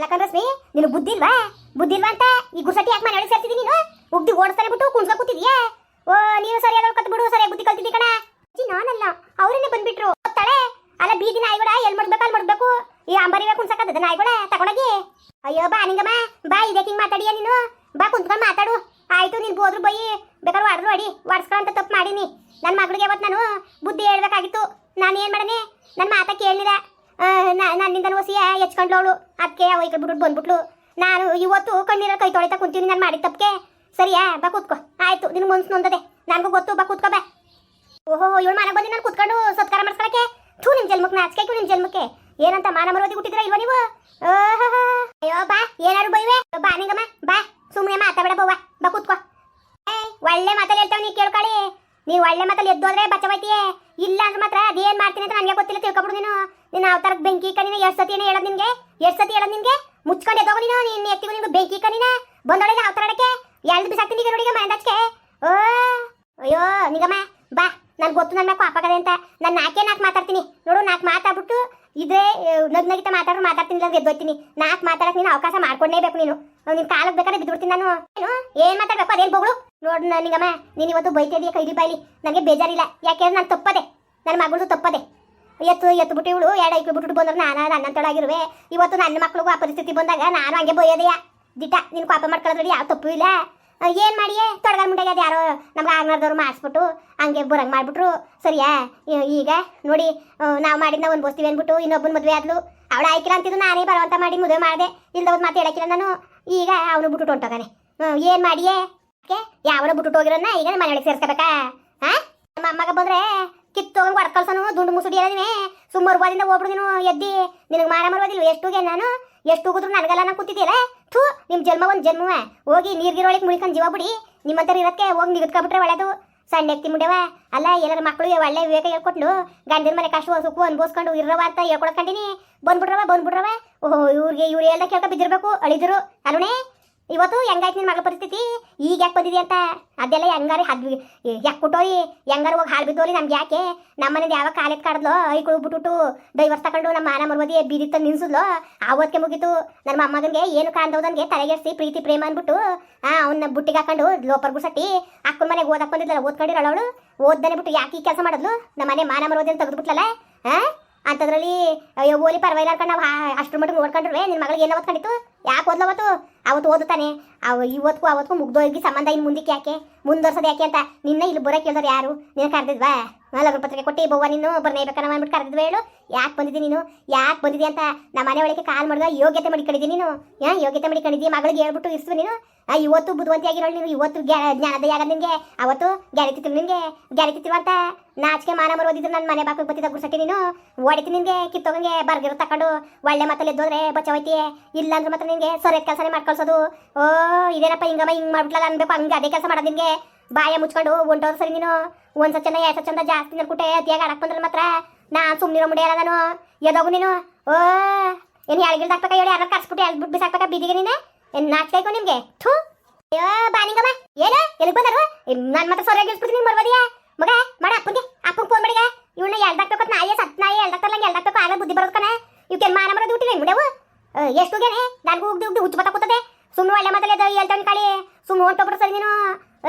ಅಲಕನ್ ರಶ್ಮಿ ನೀನು ಬುದ್ಧಿ ಇಲ್ವಾ ಬುದ್ಧಿ ಇಲ್ವಾ ಅಂತ ಈ ಗುಸಟಿ ಯಾಕೆ ಮನೆ ಒಳಗೆ ಸೇರ್ತಿದಿ ನೀನು? ಉಗ್ದಿ ಓಡಿಸ್ತಾರೆ ಬಿಟ್ಟು ಕುಣ್ಸ್ಕೊ ಕೂತಿದ್ಯಾ? ಓ, ನೀನು ಸರಿಯಾದ ಕತ್ ಬಿಡು, ಸರಿಯಾಗಿ ಬುದ್ಧಿ ಕಲ್ತಿದ್ದಿ ಕಣ. ಅಜ್ಜಿ, ನಾನಲ್ಲ, ಅವರನ್ನೇ ಬಂದ್ಬಿಟ್ರು. ಗೊತ್ತಾಳೆ ಅಲ್ಲ ಬೀದಿ ನಾಯಿಗಳ, ಎಲ್ ಮಾಡ್ಬೇಕು ಅಲ್ಲಿ ಮಾಡ್ಬೇಕು. ಈ ಅಂಬರಿವೆ ಕುಣ್ಸಕ್ಕದ ನಾಯಿಗಳ? ತಗೊಂಡೋಗಿ. ಅಯ್ಯೋ, ಬಾ ನಿಂಗಮ್ಮ, ಬಾ ಇದಕ್ಕೆ ಹಿಂಗೆ ಮಾತಾಡಿಯ ನೀನು? ಬಾ, ಕುಂತ್ಕೊಂಡು ಮಾತಾಡು. ಆಯ್ತು, ನೀನ್ ಬೋದ್ರು ಬೈ. ಬೇಕಾದ್ರೆ ವಾಡ್ರು ಅಡಿ ಅಂತ ತಪ್ಪು ಮಾಡೀನಿ. ನನ್ನ ಮಗಳಿಗೆ ಯಾವತ್ತು ನಾನು ಬುದ್ಧಿ ಹೇಳ್ಬೇಕಾಗಿತ್ತು. ನಾನು ಏನು ಮಾಡನೆ? ನನ್ನ ಮಾತಾ ಕೇಳಲಿಲ್ಲ ನನ್ನಿಂದ ಒಸಿಯ ಹೆಚ್ಕೊಂಡ್ಲು ಅವಳು. ಅದಕ್ಕೆ ಅವ ಈ ಕಡೆ ಬಿಟ್ಬಿಟ್ಟು ಬಂದ್ಬಿಟ್ಲು. ನಾನು ಇವತ್ತು ಕಣ್ಣೀರ ಕೈ ತೊಳಿತಾ ಕುಂತೀನಿ, ನಾನು ಮಾಡಿದ ತಪ್ಪಿಗೆ. ಸರಿಯಾ? ಬಾ ಕೂತ್ಕೋ. ಆಯ್ತು, ನಿನ್ ಮನ್ಸು ನೊಂದದೆ. ನನಗೂ ಗೊತ್ತು, ಬಾ ಕೂತ್ಕೋ, ಬಾ. ಓಹೋ, ಇವಳು ಮನೆಗೆ ಬಂದು ನಾನು ಕೂತ್ಕೊಂಡು ಸತ್ಕಾರ ಮಾಡಿಸ್ಕೊಳಕ್ಕೆ? ಥೂ, ನಿಮ್ ಜನ್ಮಕ್ಕೆ ನಾಚಿಕೆ ನಿಮ್ ಜನ್ಮಕ್ಕೆ. ಏನಂತ ಮಾನ ಮರವದಿ ಹುಟ್ಟಿದ್ರ ಇಲ್ವಾ ನೀವು? ಅಯ್ಯೋ, ಬಾ. ಏನಾರು ಬೈವೆ? ಬಾ, ನಿಂಗಮ್ಮ. ಬಾ. ಸುಮ್ಮನೆ ಮಾತಾಡ ಬವ್ವ ಬಾ. ಕೂತ್ಕೋ. ಏಯ್, ಒಳ್ಳೆ ಮಾತಲ್ಲಿ ಹೇಳ್ತಾವ ನೀ ಕೇಳ್ಕೊಳ್ಳಿ ನೀ ಒಳ್ಳೆ ಮಾತಲ್ಲಿ ಎದ್ದೋದ್ರೆ ಬಚ್ಚವೈತಿಯೇ ಇಲ್ಲ ಅಂದ್ರೆ ಮಾತ್ರ ಅದೇನ್ ಮಾಡ್ತೀನಿ ಅಂತ ನನಗೆ ಗೊತ್ತಿಲ್ಲ, ತಿಳ್ಕೊಬಿಡು ನೀನು. ನೀನು ಅವತಾರಕ್ಕೆ ಬೆಂಕಿ ಕಣಿನ ಎಷ್ಟು ಸತಿ ಹೇಳೋದು ನಿನ್ಗೆ? ಎಷ್ಟು ಸತಿ ಹೇಳೋದು ನಿನ್ಗೆ? ಮುಚ್ಕೊಂಡು ಎದ್ದೋಗು ನೀನು, ನಿನ್ನ ಎತ್ತಿಗೂ ನಿಮ್ಗೆ ಬೆಂಕಿ ಕಣಿನ ಬಂದೊಳಗೆ ಅವತಾರಕ್ಕೆ ಎರಡು ಬಿಸಾಕ್ತೀನಿ ಈಗ ನೋಡಿ ಮನೆದಕ್ಕೆ ಓ, ಅಯ್ಯೋ, ನಿಗಮ್ಮ, ಬಾ. ನನ್ ಗೊತ್ತು ನನ್ನ ಪಾಪಕದೆ ಅಂತ. ನಾನು ನಾಲ್ಕೇ ನಾಕ್ ಮಾತಾಡ್ತೀನಿ. ನೋಡು, ನಾಲ್ಕು ಮಾತಾಡ್ಬಿಟ್ಟು ಇದೇ ನಗ್ ನಗಿತ ಮಾತಾಡ್ರು ಮಾತಾಡ್ತೀನಿ ಇಲ್ಲ ಗೆದ್ದೋಯ್ತೀನಿ ನಾಲ್ಕು ಮಾತಾಡಕ್ ನೀನು ಅವಕಾಶ ಮಾಡ್ಕೊಂಡೇಬೇಕು ನೀನು. ನಿನ್ ಕಾಲಕ್ಕೆ ಬೇಕಾದ್ರೆ ಬಿದ್ಬಿಡ್ತೀನಿ ನಾನು. ಏನು? ಏನ್ ಮಾತಾಡ್ಬೇಕು? ಅದೇನ್ ಬೋಗಳು? ನೋಡು ನಿಂಗಮ್ಮ, ನೀನು ಇವತ್ತು ಬೈತಿದೀಯ ಕೈಲಿ ಬಾಯ್ಲಿ. ನನಗೆ ಬೇಜಾರಿಲ್ಲ. ಯಾಕೆಂದ್ರೆ ನಾನು ತಪ್ಪದೆ. ನನ್ನ ಮಗಳದು ತಪ್ಪದೆ. ಎತ್ತು ಎತ್ತು ಬಿಟ್ಟು ಇವಳು ಎರಡು ಐಕ್ಳು ಬಿಟ್ಟು ಬಂದ್ರೆ, ನಾನು ನನ್ನಂತೊಳಗಿರುವೆ ಇವತ್ತು ನನ್ನ ಮಕ್ಳಿಗೂ ಆ ಪರಿಸ್ಥಿತಿ ಬಂದಾಗ ನಾನು ಹಂಗೆ ಬೈಯೋದೆಯಾ? ದಿಟ ನೀನು ಪಾಪ ಮಾಡ್ಕೊಳ್ಳೋದ್ರಲ್ಲಿ ಯಾವ ತಪ್ಪು ಇಲ್ಲ? ಏನು ಮಾಡಿಯೇ? ತೊಡಗ ಮುಂಡೆಗೆ ಅದು ಯಾರೋ ನಮ್ಗೆ ಆಗ್ನಾರ್ದವ್ರು ಮಾಡಿಸ್ಬಿಟ್ಟು ಹಂಗೆ ಬರಂಗ್ ಮಾಡ್ಬಿಟ್ರು. ಸರಿಯಾ? ಈಗ ನೋಡಿ ನಾವು ಮಾಡಿದ್ನ ಒಂದು ಬೋಸ್ತೀವಿ ಅಂದ್ಬಿಟ್ಟು ಇನ್ನೊಬ್ಬನ ಮದುವೆ ಆದ್ಲು. ಅವಳ ಆಯ್ಕಿಲ್ಲ ಅಂತಿದ್ದು ನಾನೇ ಬರವಂತ ಮಾಡಿ ಮದುವೆ ಮಾಡಿದೆ. ಇಲ್ದವ್ರು ಮಾತು ಹೇಳಕ್ಕಿಲ್ಲ ನಾನು. ಈಗ ಅವನು ಬಿಟ್ಟು ಹೊಂಟೋಗಾನೆ. ಏನು ಮಾಡಿಯೇ? ಯಾವನ ಬಿಟ್ಟು ಹೋಗಿರೋನ್ನ ಈಗ ಮನೆಯೊಳಗೆ ಸೇರ್ಸ್ಕೋಬೇಕಾ? ಹಾ ನಮ್ಮ ಅಮ್ಮಗ ಬಂದ್ರೆ ಕಿತ್ತೋಗಿ ಒಡ್ಕಲ್ಸನು ದುಂಡು ಮುಸುಡಿ ಹೇಳದಿನಿ ಸುಮ್ಮರು ಬಾದಿಂದ ಹೋಗ್ಬಿಡು ನೀನು ಎದ್ದಿ. ನಿನಗೆ ಮಾರ ಮರವಾದಿಲ್ವ ಎಷ್ಟುಗೆ ನಾನು? ಎಷ್ಟು ಹೋಗಿದ್ರು ನನಗಲ್ಲ ನಾನು ಕೂತಿದ್ದಿಲ್ಲ ಥೂ ನಿಮ್ಮ ಜನ್ಮ ಒಂದು ಜನ್ಮವ. ಹೋಗಿ ನೀರ್ಗಿರೋಳಿಗೆ ಮುಳಿಕೊಂಡು ಜೀವ ಬಿಡಿ. ನಿಮ್ಮಂತರ ಇರೋಕ್ಕೆ ಹೋಗಿ ನಿಗದ್ಕೊಬಿಟ್ರೆ ಒಳ್ಳೇದು. ಸಣ್ಣ ಎತ್ತಿ ಮುಂಡೆವ. ಅಲ್ಲ, ಎಲ್ಲರ ಮಕ್ಕಳು ಒಳ್ಳೆ ವಿವೇಕ ಹೇಳ್ಕೊಟ್ಲು. ಗಂಡಿನ ಮನೆ ಕಷ್ಟ ಸುಖ ಅನ್ಭವಿಸ್ಕೊಂಡು ಇರವ ಅಂತ ಬಂದ್ಬಿಡ್ರವ ಬಂದ್ಬಿಡ್ರವ ಓಹೋ, ಇವ್ರಿಗೆ ಇವ್ರು ಹೇಳ್ದ ಕೇಳ್ಕೊ ಬಿದ್ದಿರ್ಬೇಕು, ಅಳಿದ್ರು. ಅರುಣೇ ಇವತ್ತು ಹೆಂಗಾಯ್ತು ನಿನ್ನ ಮಗಳ ಪರಿಸ್ಥಿತಿ? ಈಗ ಯಾಕೆ ಬಂದಿದೆ ಅಂತ? ಅದೆಲ್ಲ ಹೆಂಗಾರಿ ಹದ್ ಯಾಕೆ ಕೊಟ್ಟೋರಿ ಹೆಂಗಾರ ಹೋಗಿ ಹಾಳು ಬಿದ್ದೋರಿ ನಮ್ಗೆ ಯಾಕೆ? ನಮ್ಮನೇದು ಯಾವಾಗ ಕಾಲೆತ್ ಕಾಡ್ದೋ ಐಗಳು ಬಿಟ್ಬಿಟ್ಟು ಡೈವರ್ಸ್ ತಗೊಂಡು ನಮ್ಮ ಮಾನ ಮರ್ವದಿ ಬೀದಿ ತಂದು ನಿಲ್ಸಿದ್ಲು? ಆವತ್ತಿಗೆ ಮುಗೀತು. ನನ್ನ ಅಮ್ಮಗನಿಗೆ ಏನು ಕಾಣ್ದವ್ದಂಗೆ ತಲೆಗೆಡ್ಸಿ ಪ್ರೀತಿ, ಪ್ರೇಮ ಅಂದ್ಬಿಟ್ಟು, ಆ ಅವನ್ನ ಬುಟ್ಟಿಗೆ ಹಾಕೊಂಡು ಲೋಪರ್ ಗುಸಟ್ಟಿ ಅಕ್ಕನ ಮನೆಗೆ ಓದಕ್ ಬಂದಿದ್ದಲ್ಲ ಓದ್ಕೊಂಡಿರಲ್ಲ ಅವಳು? ಓದ್ದಾನೆ ಬಿಟ್ಟು ಯಾಕೆ ಈ ಕೆಲಸ ಮಾಡಿದ್ಲು? ನಮ್ಮ ಮನೆ ಮಾನ ಮರ್ವದಿ ಅಂತ ತೆಗೆದ್ಬಿಟ್ಲಲ್ಲ ಹಾ ಅಂಥದ್ರಲ್ಲಿ ಅಯ್ಯೋ, ಓಲಿ ಪರವಾಗಿಲ್ಲ ಅನ್ಕೊಂಡು ನಾವು ಅಷ್ಟ್ರ ಮಟ್ಟಿಗೆ ನೋಡ್ಕೊಂಡ್ರೆ ನಿನ್ನ ಮಗಳಿಗೆ ಏನು ಓದ್ಕೊಂಡಿತ್ತು ಯಾಕೆ ಓದ್ಲವತ್ತು ಅವತ್ತು? ಓದುತ್ತಾನೆ. ಅವ ಇವತ್ತಿಗೂ ಅವತ್ತಿಗೂ ಮುಗ್ದೋಗಿ ಸಂಬಂಧ ಇನ್ನು ಮುಂದಕ್ಕೆ ಯಾಕೆ? ಮುಂದುವರ್ಸೋದು ಯಾಕೆ ಅಂತ ನಿನ್ನ ಇಲ್ಲಿ ಬರೋಕೆ ಕೇಳಿದ್ರೆ ಯಾರು? ನೀನು ಕರೆದಿದ್ವಾ? ಲಗ್ನ ಪತ್ರಿಕೆ ಕೊಟ್ಟಿ, ಬವ್ವ ನೀನು ಬರ್ನೇಬೇಕನ್ನ ಅಂದ್ಬಿಟ್ಟು ಕರೆದಿದ್ವ ಹೇಳು? ಯಾಕೆ ಬಂದಿದ್ದೀನಿ ನೀನು? ಯಾಕೆ ಬಂದಿದ್ದಿ ಅಂತ ನಮ್ಮ ಮನೆ ಒಳಗೆ ಕಾಲ್ ಮಾಡಿದ ಯೋಗ್ಯತೆ ಮಾಡಿಕೊಂಡಿದ್ದೀನಿ ನೀನು? ಯಾ ಯೋಗ್ಯತೆ ಮಾಡಿಕೊಂಡಿದ್ದಿ ಮಗಳಿಗೆ ಹೇಳ್ಬಿಟ್ಟು ಇರ್ಸು ನೀನು? ಇವತ್ತು ಬುದ್ಧಿವಂತಿಯಾಗಿರೋಳು ನೀನು. ಇವತ್ತು ಜ್ಞಾನದ ಯಾಗ ನಿನಗೆ. ಅವತ್ತು ನಿಂಗೆ ತಿಳು ನಿನಗೆ. ಅಂತ ತಿಳುವಂತ ನಾಚಿಕೆ ಮಾನ ಮರೋದಿದ್ರು ನನ್ನ ಮನೆ ಬಾಕಿ ಬತ್ತಿದ್ದ ಗುರ್ಸಟ್ಟಿ ನೀನು. ಓಡಿತಿ ನಿನಗೆ, ಕಿತ್ತೋಗಂಗೆ, ಬರ್ಗಿರೋ ತಕೊಂಡು ಒಳ್ಳೆ ಮತ್ತಲ್ಲಿ ಎದ್ದೋದ್ರೆ ಬಚ್ಚವೈತಿ ಇಲ್ಲ ಅಂದ್ರೆ ಮಾತ್ರ ನಿನಗೆ ಸರಿಯಾದ ಕೆಲಸನೇ ಮಾಡ್ಕೊಳ್ಸೋದು. ಓ, ಇದೇನಪ್ಪ ಹಿಂಗಮ್ಮ, ಹಿಂಗೆ ಮಾಡ್ಬಿಟ್ಲಲ್ಲ ಅನ್ಬೇಕು. ಹಂಗೆ ಅದೇ ಕೆಲಸ ಮಾಡೋದು ನಿನಗೆ ಬಾಯ ಮುಚ್ಕೊಂಡು ಒಂಟೋದು ಸರಿ ನೀನು. ಒಂದ್ ಸಚಂದ ಚಂದ ಎರಡು ಚಂದ ಜಾಸ್ತಿ ನಡ್ಕೊಟ್ಟೆ, ಅತಿಯಾಗಿ ಆಡಕ್ ಬಂದ್ರೆ ಮಾತ್ರ. ನಾ ಸುಮ್ಮನಿರೋ ಮುಡಿಯಲ್ಲ ನಾನು. ಎದೋಗು ನೀನು? ಓ ಏನು ಎಳ್ಗಿಲ್ದ ಹಾಕ್ಬೇಕಾ ಹೇಳಿ? ಯಾರು ಕರ್ಸ್ಬಿಟ್ಟು ಎಳ್ಬಿಟ್ಟು ಬಿಸಾಕ್ಬೇಕ ಬೀದಿಗೆ ನೀನೆ? ಏನು ನಾಚ್ಕಾಯ್ಕೊ ನಿಮ್ಗೆ? ಥೂ. ಅಯ್ಯೋ ಬಾನಿಂಗಮ್ಮ ಏನು? ಎಲ್ಲಿಗೆ ಬಂದರು? ನಾನು ಮಾತ್ರ ಸರಿಯಾಗಿ ಇಳಿಸ್ಬಿಡ್ತೀನಿ ನೀನು ಬರ್ಬೋದಿಯಾ ಮಗ, ಮಾಡ ಅಪ್ಪಂಗೆ. ಅಪ್ಪಂಗೆ ಫೋನ್ ಮಾಡಿಗ ಇವನ್ನ ಎಳ್ದಾಕ್ಬೇಕು ನಾಯಿ, ಸತ್ ನಾಯಿ ಎಳ್ದಾಕ್ತಾರಲ್ಲ ಎಳ್ದಾಕ್ಬೇಕು ಆಗ ಬುದ್ಧಿ ಬರೋದು ಕಣ. ಇವಕ್ಕೆ ಮಾನ ಮರೋದು ಹುಟ್ಟಿವೆ ಮುಡೆವು ಎಷ್ಟು ಹೋಗ್ಯಾನೆ ನನಗೂ ಉಗ್ದು ಉಗ್ದು ಹುಚ್ಚು ಬತ್ತ ಕೂತದೆ ಸುಮ್ಮನೆ ಒಳ್ಳೆ ಮಾತಲ್ಲಿ ಅದು ಹೇಳ್ತಾನೆ ಕಾಳಿ ಸುಮ್ಮನೆ ಹೊಂಟೋ ಸರಿ ನೀನು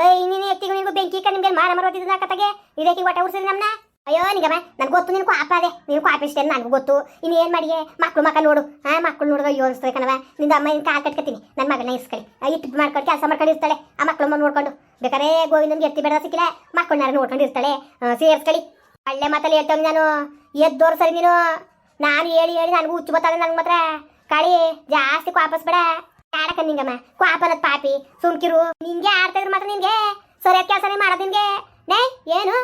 ಏಯ್ ನೀನು ಎತ್ತಿಗೂ ನಿನಗೂ ಬೆಂಕಿ ಕಣ್ ಮಾರ ಮಾರ ಮರೋದಿದ್ದ ಕತೆಗೆ ಇದಕ್ಕೆ ಹೊಟ್ಟೆ ಉಡ್ಸಿರಿ ನಮ್ಮನ್ನ ಅಯ್ಯೋ ನಿಗಮ ನನಗೆ ಗೊತ್ತು ನಿನ್ ಆಪ ಅದೇ ನೀನು ಕಾಪಿ ಇಷ್ಟೇ ನನಗೂ ಗೊತ್ತು ಇನ್ನು ಏನು ಮಾಡಿಯೇ ಮಕ್ಕಳು ಮಕ್ಕ ನೋಡು ಹಾಂ ಮಕ್ಕಳು ನೋಡಿದ ಅಯ್ಯೋ ಅನಿಸ್ತದೆ ಕಣವ ನಿಂದ ಅಮ್ಮ ಇನ್ನು ಕಾಲು ಕಟ್ಕೊತೀನಿ ನನ್ನ ಮಗನ ಇಸ್ಕೊಳ್ಳಿ ಇಟ್ಟು ಮಾಡ್ಕೊಂಡು ಕೆಲಸ ಮಾಡ್ಕೊಂಡು ಇರ್ತಾಳೆ ಆ ಮಕ್ಳಮ್ಮ ನೋಡ್ಕೊಂಡು ಬೇಕಾದ್ರೆ ಗೋವಿಂದ ಎತ್ತಿ ಬೇಡ ಸಿಕ್ಕಿಲ್ಲ ಮಕ್ಕಳನ್ನಾರ ನೋಡ್ಕೊಂಡು ಇರ್ತಾಳೆ ಸೇರ್ಸ್ಕೊಳ್ಳಿ ಒಳ್ಳೆ ಮಾತಲ್ಲಿ ಹೇಳ್ತಾವೆ ನಾನು ಎದ್ದೋರ್ ಸರಿ ನೀನು ನಾನು ಹೇಳಿ ಹೇಳಿ ನನಗೂ ಹುಚ್ಚು ಬತ್ತಾಗ ನನಗೆ ಮಾತ್ರ ಕಾಳಿ, ಜಾಸ್ತಿ ಕ್ವಾಪಸ್ ಬೇಡ. ಕಾಡಕ ನಿಂಗಮ್ಮ? ಕ್ವಾಪನದ ಪಾಪಿ, ಸುಮ್ಕಿರು. ನಿಂಗೆ ಆಡ್ತಾ ಇದ್ರು ಮಾತ್ರ ನಿನ್ಗೆ ಸರಿಯಾದ ಕೆಲಸನೇ ಮಾಡೋದು ನಿಂಗೆ. ನೇ, ಏನು?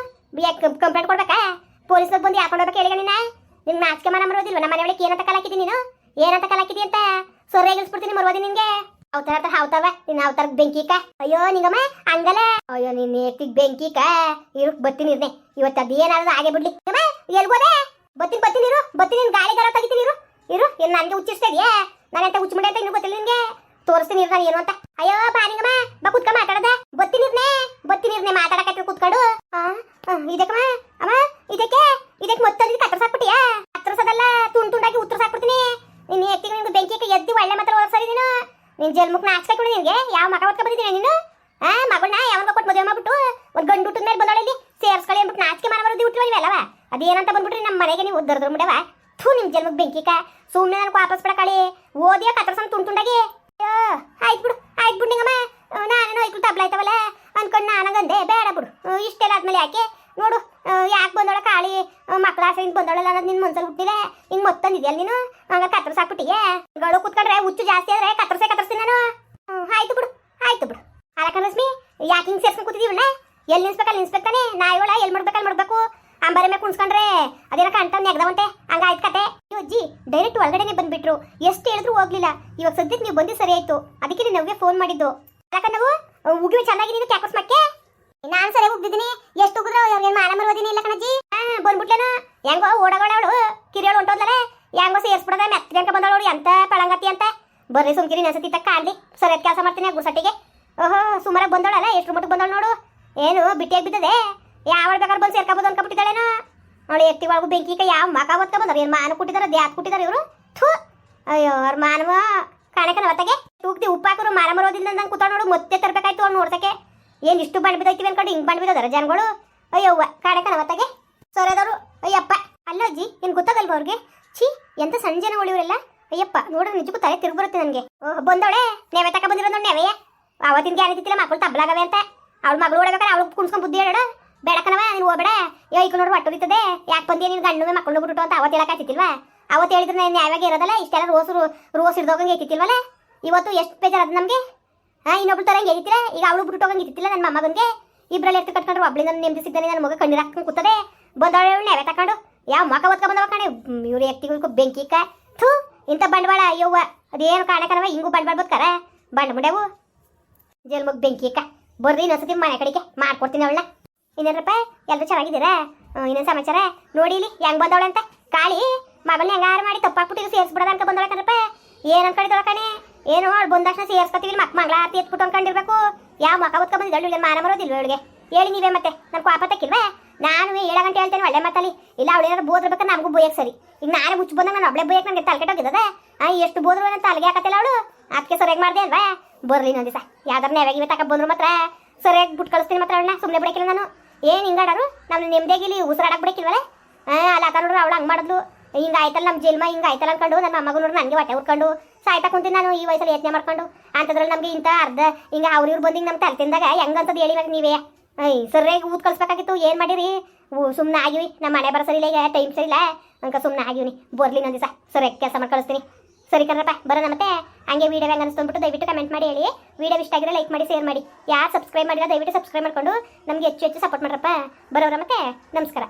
ಕಂಪ್ಲೇಂಟ್ ಕೊಡ್ಬೇಕಾ? ಪೊಲೀಸ್ ಬಂದು ಯಾಕೊಂಡು ಹೋಗ್ಬೇಕು ಹೇಳಿಗ ನಿನ್ನ ನಿನ್ ನಾಚಿಕೆ ಮರೋದಿಲ್ವ ನಮ್ಮ ಮನೆ ಒಳಗೆ ಏನಂತ ಕಲಾಕಿದಿ ನೀನು? ಏನಂತ ಕಲಾಕಿದಿ ಅಂತ? ಸರಿ ಇಳಿಸ್ಬಿಡ್ತೀನಿ ಮರೋದಿ ನಿನ್ಗೆ. ಅವತಾರ ಹತ್ರ ಹಾವ್ತಾವ, ನಿನ್ನ ಅವತಾರ ಬೆಂಕಿಕ ಅಯ್ಯೋ ನಿಂಗಮ್ಮ, ಹಂಗಲ್ಲ. ಅಯ್ಯೋ ನಿನ್ನ ಬೆಂಕಿ ಬೆಂಕಿಕ ಇರು ಬತ್ತೀನಿ ಇರ್ನೆ. ಇವತ್ತು ಅದೇನಾದ್ರೂ ಆಗೇ ಬಿಡ್ಲಿ. ಎಲ್ಗೋದೆ? ಬತ್ತೀನಿ ಬತ್ತೀನಿ ಇರು. ಬತ್ತೀನಿ ಗಾಳಿ ಗರ ತೆಗಿತೀನಿ ಇರು. ಇರು, ಏನ್ ನನಗೆ ಹುಚ್ಚಿಸ್ತಾ ಇದೆಯಾ? ನಾನೆಂತ ಹುಚ್ಚು ಮಾಡಿ ಅಂತ ಇನ್ನೂ ಗೊತ್ತಿಲ್ಲ ನಿನಗೆ? ತೋರಿಸ್ತೀನಿ ನಾನು ಏನು ಅಂತ. ಅಯ್ಯೋ ಬಾನಿಗಮ್ಮ ಬಾ ಕುತ್ಕ, ಮಾತಾಡದ. ಬತ್ತೀನಿ ಇರ್ನೆ ಮಾತಾಡಕತ್ತಿ ಕುತ್ಕೊಂಡು. ಇದಕ್ಕಮ್ಮ ಅಮ್ಮ, ಇದಕ್ಕೆ ಇದಕ್ಕೆ ಮತ್ತೊಂದು ಕತ್ತರ ಸಾಕ್ಬಿಟ್ಟಿಯಾ ಕತ್ರಸದಲ್ಲ ತುಂಡು ತುಂಡಾಗಿ ಉತ್ತರ ಸಾಕ್ಬಿಡ್ತೀನಿ ನಿನ್ನ ಎತ್ತಿಗೆ ನಿಮ್ಗೆ ಬೆಂಕಿ ಎದ್ದು ಒಳ್ಳೆ ಮಾತ್ರ ಓದಿಸರಿ ನೀನು. ನಿನ್ ನಾ ಆಚೆ ಕುಡೀ ನಿನ್ಗೆ. ಯಾವ ಮಗ ಹೊತ್ಕ ಬಂದಿದ್ದೀನಿ ನೀನು? ಆ ಮಗಳನ್ನ ಯಾವಾಗ ಕೊಟ್ಟು ಮದುವೆ ಮಾಡ್ಬಿಟ್ಟು ಒಂದು ಗಂಡು ಹುಟ್ಟಿದ ಮೇಲೆ ಬಂದಿ ಸೇರ್ಸ್ಕೊಳ್ಳಿ ಅಂದ್ಬಿಟ್ಟು ನಾಚಿಕೆ ಮಾಡಿ ಬರೋದು ನೀವೆಲ್ಲವ? ಅದೇನಂತ ಬಂದ್ಬಿಟ್ರಿ ನಮ್ಮ ಮನೆಗೆ ನೀವು ಉದ್ದರದ್ರ ಮುಡವ? ಥೂ, ನಿಮ್ ಜನ್ಮಕ್ ಕಾ ಸುಮ್ಮನೆ ನನಗೆ ವಾಪಸ್ ಬಿಡಕಳಿ ಓದಿಯ ಕತ್ರಸನ್ ತುಂಡು ತುಂಡಾಗಿ ಅಯ್ಯೋ, ಆಯ್ತು ಬಿಡು ಆಯ್ತು ಬಿಡು ನಿಂಗಮ್ಮ. ನಾನೇನೋ ಐಕ್ಳು ತಬ್ಲ ಆಯ್ತವಲ್ಲ. ಅನ್ಕೊಂಡು ನಾನಂಗಂದೆ ಬೇಡ ಬಿಡು. ಇಷ್ಟೆಲ್ಲ ಆದ್ಮೇಲೆ ಯಾಕೆ? ನೋಡು ಯಾಕೆ ಬಂದೋಳ ಕಾಳಿ? ಮಕ್ಕಳ ಆಸೆಯಿಂದ ಬಂದೋಳಲ್ಲ ಅನ್ನೋದು ನಿನ್ನ ಮನ್ಸಲ್ಲಿ ಹುಟ್ಟಿದೆ. ಹಿಂಗೆ ಮತ್ತೊಂದಿದ್ಯಲ್ಲ ನೀನು? ಹಂಗ ಕತ್ತರ್ಸಾಕ್ಬಿಟ್ಟಿಗೆ? ಗಳು ಕುತ್ಕೊಂಡ್ರೆ ಹುಚ್ಚು ಜಾಸ್ತಿ ಆದ್ರೆ ಕತ್ತರ್ಸೆ ಕತ್ತರಿಸ್ತೀನಿ ನಾನು. ಆಯ್ತು ಬಿಡು ಆಯ್ತು ಬಿಡು. ಅಲಕ್ಕ ರಶ್ಮಿ ಯಾಕೆ ಹಿಂಗೆ ಸೇರ್ಸ್ಕೊಂಡು ಕೂತಿದೀವಣ್ಣ ಎಲ್ಲಿ ನಿಲ್ಸ್ಬೇಕಲ್ಲಿ ನಿಲ್ಸ್ಬೇಕಾನೆ ನಾಯಿಗಳ ಎಲ್ಲಿ ಮಾಡ್ಬೇಕಲ್ಲಿ ಮಾಡ್ಬೇಕು? ಅಂಬಾರಿ ಮೇಲೆ ಕುಣ್ಸ್ಕೊಂಡ್ರೆ ಅದೇನೋ ಕಂಟ ನೆಗ್ದವಂತೆ? ಹಂಗಾಯ್ತು ಕತೆ. ಅಜ್ಜಿ ಡೈರೆಕ್ಟ್ ಒಳಗಡೆನೆ ಬಂದ್ಬಿಟ್ರು. ಎಷ್ಟು ಹೇಳಿದ್ರು ಹೋಗ್ಲಿಲ್ಲ. ಇವಾಗ ಸದ್ಯಕ್ಕೆ ನೀವು ಬಂದು ಸರಿ ಆಯ್ತು. ಅದಕ್ಕೆ ನೀನು ನಮಗೆ ಫೋನ್ ಮಾಡಿದ್ದು. ಅಲ್ಲಕ್ಕ ನಾವು ಉಗಿವೆ ಚೆನ್ನಾಗಿ ನೀನು ಕ್ಯಾಪಸ್ ಮಕ್ಕೆ ನಾನು ಸರಿ ಎಷ್ಟ ಎಷ್ಟು ಉಗಿದ್ರು ಅವ್ರಿಗೆ ಮಾನ ಓದಿನಿ ಇಲ್ಲ ಕಣಜ್ಜಿ. ಬಂದ್ಬಿಟ್ಲೇನ? ಹೆಂಗೋ ಓಡಗೋಳ ಅವಳು. ಕಿರಿಯೋಳು ಹೊಂಟೋದ್ಲಲೆ? ಹೆಂಗೋ ಸೇರ್ಸ್ಬಿಡದ ಮೆತ್ತಗೆ ಅಂತ ಬಂದವಳು ಎಂತ ಪಳಂಗತಿ ಅಂತ. ಬರ್ರಿ ಸುಮ್ಕಿರಿ ನೆಸತಿ ತಕ್ಕ ಕಾಣ್ಲಿ ಸರಿಯಾದ ಕೆಲಸ ಮಾಡ್ತೀನಿ ಗುಸಟ್ಟಿಗೆ ಓಹೋ, ಸುಮಾರಾಗಿ ಬಂದೋಳಲ್ಲ? ಎಷ್ಟು ಮಟ್ಟಿಗೆ ಬಂದೋಳು ನೋಡು. ಏನು, ಬಿಟ್ಟಿಯಾಗಿ ಬಿದ್ದದೆ ಯಾವ ಬೇಕಾದ್ರೆ ಬಂದು ಸೇರ್ಕೊಬೋದು ಅನ್ಕೊಬಿಟ್ಟಿದ್ದಾಳೇನೋ. ನೋಡಿ ಎತ್ತಿ ಒಳಗು ಬೆಂಕಿ ಕೈ ಯಾವ ಮಕ ಒತ್ತ ಏನು ಮಾನ ಕೊಟ್ಟಿದಾರ ದ್ಯಾತ್ ಕೊಟ್ಟಿದಾರ ಇವರು. ಥೂ. ಅಯ್ಯೋ, ಅವ್ರ ಮಾನವ. ಕಾಣಕನ ಹೊತ್ತಗೆ ತೂಕ್ತಿ ಉಪ್ಪಾಕರು ಮಾನ ಮರೋದಿಲ್ಲ ನಂಗೆ ಕೂತಾಳ ನೋಡು. ಮತ್ತೆ ತರಬೇಕಾಯ್ತು ಅವ್ನು ನೋಡ್ಸಕ್ಕೆ. ಏನು ಇಷ್ಟು ಬಂಡ್ ಬಿದ್ದೈತಿವಿ ಅನ್ಕೊಂಡು ಹಿಂಗೆ ಬಂಡ್ ಬಿದ್ದದಾರ ಜನಗಳು. ಅಯ್ಯವ್ವ ಕಾಣಕನ ಹೊತ್ತಗೆ ಸೊರೆದವರು. ಅಯ್ಯಪ್ಪ. ಅಲ್ಲ ಅಜ್ಜಿ, ಏನು ಗೊತ್ತಾಗಲ್ವ ಅವ್ರಿಗೆ? ಛೀ, ಎಂತ ಸಂಜೆನ ಉಳಿಯವರೆಲ್ಲ ಅಯ್ಯಪ್ಪ, ನೋಡ್ರಿ ನಿಜಕ್ಕೂ ತಲೆ ತಿರುಗಿ ಬರುತ್ತೆ ನನಗೆ. ಬಂದವಳೆ. ನೆವೆ ತಕ ಬಂದಿರೋ ನೋಡಿ ನೆವೆಯೇ. ಅವತ್ತಿನ ಗ್ಯಾರಂಟಿ ಮಕ್ಕಳು ತಬ್ಲಾಗವೆ ಅಂತ. ಅವ್ಳು ಮಗಳು ಓಡಬೇಕಾದ್ರೆ ಅವಳು ಕುಣ್ಸ್ಕೊಂಡು ಬುದ್ಧಿ ಬೇಡಕನವ ನೀನು ಹೋಗಬೇಡ. ಯೋ ಈಗ ನೋಡಿ ಒಟ್ಟು ಹೊಡಿತದೆ ಯಾಕೆ ಬಂದಿ? ನೀನು ಗಂಡು ಮಕ್ಕಳು ಬಿಟ್ಟು ಅಂತ ಅವತ್ತು ಹೇಳಕ್ಕಾಗ್ತಿಲ್ವಾ ಅವತ್ತು ಹೇಳಿದ್ರೆ ನಾನು ನ್ಯಾಯವಾಗಿ ಇರೋದಲ್ಲ? ಇಷ್ಟೆಲ್ಲ ರೋಸು ರೋಸ್ ಹಿಡ್ದೋಗಂಗೆ ಐತಿಲ್ವಲ್ಲ ಇವತ್ತು ಎಷ್ಟು ಬೇಜಾರದ ನಮಗೆ? ಹಾಂ ಇನ್ನೊಬ್ಳು ತರ ಹೇಳಿತಿರ ಈಗ ಅವಳು ಬಿಟ್ಟು ಹೋಗಂಗೆ ಇತ್ತಿಲ್ಲ ನನ್ನ ಮೊಮ್ಮಗನ್ಗೆ ಇಬ್ಬರಲ್ಲಿ ಎತ್ತು ಕಟ್ಕೊಂಡ್ರು, ಒಬ್ಳಿಂದ ನೆಮ್ಮದಿ ಸಿಗ್ತಾನೆ ನನ್ನ ಮಗ ಕಣ್ಣೀರು ಹಾಕೊಂಡು ಕೂತದೆ. ಬಂದವಳು ನೆವೆ ತಕೊಂಡು ಯಾವ ಮಕ ಒತ್ಕ ಬಂದವ ಕಣೆ? ಇವ್ರ ಎತ್ತಿಗೂ ಬೆಂಕಿ ಕ ಥೂ, ಇಂಥ ಬಂಡವಾಳ ಅಯ್ಯವ್ವ ಅದೇನು ಕಾಣಕನವ ಹಿಂಗೂ ಬಂಡವಾಳ ಬದುಕಾರ? ಬಂಡ ಮುಡ್ಯಾವು ಜಲ್ಮಗ್ ಬೆಂಕಿ ಅಕ್ಕ ಬರ್ರಿ ಇನ್ನೊಂದ್ಸತಿ ಮನೆ ಕಡೆಗೆ, ಮಾಡ್ಕೊಡ್ತೀನಿ ಅವಳನ್ನ. ಇನ್ನೇನಪ್ಪ ಎಲ್ಲರೂ ಚೆನ್ನಾಗಿದ್ದೀರಾ? ಇನ್ನೇನು ಸಮಾಚಾರ? ನೋಡಿ ಇಲ್ಲಿ, ಹೆಂಗೆ ಬಂದವಳಂತ ಕಾಳಿ ಮಗಳನ್ನ ಹೆಂಗಾರು ಮಾಡಿ ತಪ್ಪಾಕ್ಬಿಟ್ಟು ಸೇರಿಸ್ಬಿಡೋದ ಅಂತ ಬಂದವಳ ಕಣಪ್ಪ. ಏನ್ ಅನ್ಕೊಂಡಿದ್ದವಳ ಕಣೆ? ಏನು ಅವಳು ಬಂದ ತಕ್ಷಣ ಸೇರಿಸ್ಕೊತೀವಿ ಮಕ್ ಮಗಳ ಆರ್ತಿ ಎತ್ಬಿಟ್ಟು ಅನ್ಕೊಂಡಿರ್ಬೇಕು. ಯಾವ ಮಕ್ಕ ಹೊತ್ಕ ಬಂದಿದ್ದಳು ಮಾನ ಬರೋದಿಲ್ಲ ಇವಳಿಗೆ? ಹೇಳಿ ನೀವೇ ಮತ್ತೆ. ನನ್ ಪಾಪ ತಕ್ಕಿಲ್ವಾ? ನಾನು ಏಳು ಗಂಟೆ ಹೇಳ್ತೇನೆ ಒಳ್ಳೆ ಮಾತಲ್ಲಿ. ಇಲ್ಲ, ಅವಳು ಏನಾದ್ರು ಬೋದ್ರಬೇಕಾದ್ರೆ ನಮಗೂ ಬೋಯಕ್ಕೆ ಸರಿ. ಈಗ ನಾನು ಮುಚ್ಚು ಬಂದಾಗ ನಾನು ಒಬ್ಳೆ ಬೋಯಕ್ಕೆ ನನಗೆ ತಲೆ ಆ, ಎಷ್ಟು ಬೋದ್ರು ಅಂತ ತಲೆಗೆ ಹಾಕತ್ತಿಲ್ಲ ಅವಳು? ಅದಕ್ಕೆ ಸರಿಯಾಗಿ ಮಾಡ್ದೆ ಅಲ್ವಾ? ಬರ್ಲಿ ನಂದಿಸ ಯಾವ್ದಾರ ನೆವೆಗಿವೆ ತಕ ಬಂದ್ರು ಮಾತ್ರ. ಸರಿಯಾಗಿ ಬಿಟ್ಟು ಕಳಿಸ್ತೀನಿ ಮಾತ್ರ ಅವಳನ್ನ. ಸುಮ್ಮನೆ ಬಿಡಕ್ಕಿಲ್ಲ ನಾನು. ಏನ್ ಹಿಂಗಾಡರು? ನಮ್ಮ ನೆಮ್ಮದಿಯಾಗಿ ಇಲ್ಲಿ ಉಸಿರಾಡಕ್ ಬಿಡಕ್ಕಿಲ್ವಲ್ಲ ಅಲ್ಲ ಆತ ನೋಡ್ರಿ, ಅವಳು ಹಂಗ್ ಮಾಡಿದ್ಲು. ಹಿಂಗ ಆಯ್ತಲ್ಲ ನಮ್ಮ ಜಲ್ಮ, ಹಿಂಗ ಆಯ್ತಲ್ಲ ಅನ್ಕೊಂಡು ನನ್ನ ಮೊಮ್ಮಗ ನೋಡ್ರಿ ನನಗೆ ಹೊಟ್ಟೆ ಉರ್ಕೊಂಡು, ಸಾಯ್ತಾ ಕುಂತೀನಿ ನಾನು ಈ ವಯಸ್ಸಲ್ಲಿ ಯತ್ನೆ ಮಾಡ್ಕೊಂಡು. ಅಂತದ್ರಲ್ಲಿ ನಮಗೆ ಇಂಥ ಅರ್ಧ, ಹಿಂಗ ಅವ್ರ ಇವ್ರು ಬಂದಿಂಗ್ ನಮ್ಮ ತಲೆ ತಿಂದಾಗ ಹೆಂಗಂತದ್ದು ಹೇಳಿವಾಗ ನೀವೇ? ಐ, ಸರಿಯಾಗಿ ಊದ್ ಕಳ್ಸ್ಬೇಕಾಗಿತ್ತು, ಏನು ಮಾಡಿರಿ? ಸುಮ್ಮನೆ ಆಗಿವಿ ನಮ್ಮ ಮನೆ ಬರ ಸರಿ ಈಗ ಟೈಮ್ ಸರಿ ಇಲ್ಲ ಅಂಕ ಸುಮ್ಮನೆ ಆಗಿವ್ನಿ. ಬರ್ಲಿ ನಂದಿಸ ಸರಿಯಾಗಿ ಕೆಲಸ ಮಾಡಿ ಕಳಿಸ್ತೀನಿ. ಸರಿ ಕಣ್ರಪ್ಪ ಬರೋಣ ಮತ್ತೆ. ಹಂಗೆ ವೀಡಿಯೋ ಹೆಂಗೆ ಅನಿಸ್ತು ದಯವಿಟ್ಟು ಕಮೆಂಟ್ ಮಾಡಿ ಹೇಳಿ. ವೀಡಿಯೋ ಇಷ್ಟ ಆಗಿದ್ರೆ ಲೈಕ್ ಮಾಡಿ ಶೇರ್ ಮಾಡಿ. ಯಾರು ಸಬ್ಸ್ಕ್ರೈಬ್ ಮಾಡಿಲ್ಲ, ದಯವಿಟ್ಟು ಸಬ್ಸ್ಕ್ರೈಬ್ ಮಾಡಿಕೊಂಡು ನಮಗೆ ಹೆಚ್ಚು ಹೆಚ್ಚು ಸಪೋರ್ಟ್ ಮಾಡ್ರಪ್ಪ. ಬರೋರ ಮತ್ತೆ, ನಮಸ್ಕಾರ.